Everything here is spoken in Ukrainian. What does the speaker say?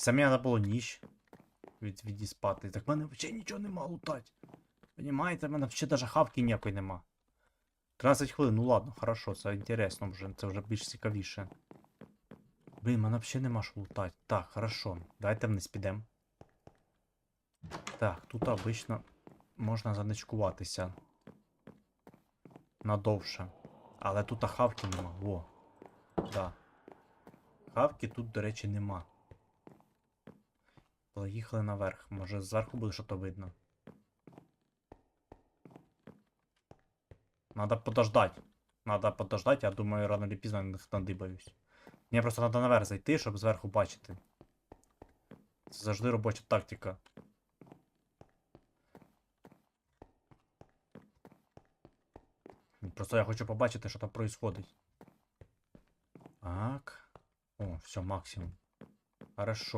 Самі треба було ніч від, відіспати. Так в мене взагалі нічого нема лутать. Понімаєте, в мене взагалі навіть хавки ніякої нема. 13 хвилин, ну ладно, хорошо, це інтересно вже, це вже більш цікавіше. Блін, мене взагалі нема що лутать. Так, хорошо. Давайте вниз підемо. Так, тут обично можна заничкуватися. Надовше. Але тут хавки нема. Во. Да. Хавки тут, до речі, нема. Поїхали наверх. Може зверху буде щось видно. Надо подождать. Надо подождать, я думаю, рано чи пізно на надибаюсь. Мені просто треба наверх зайти, щоб зверху бачити. Це завжди робоча тактика. Просто я хочу побачити, що там происходить. Так. О, все, максимум. Хорошо.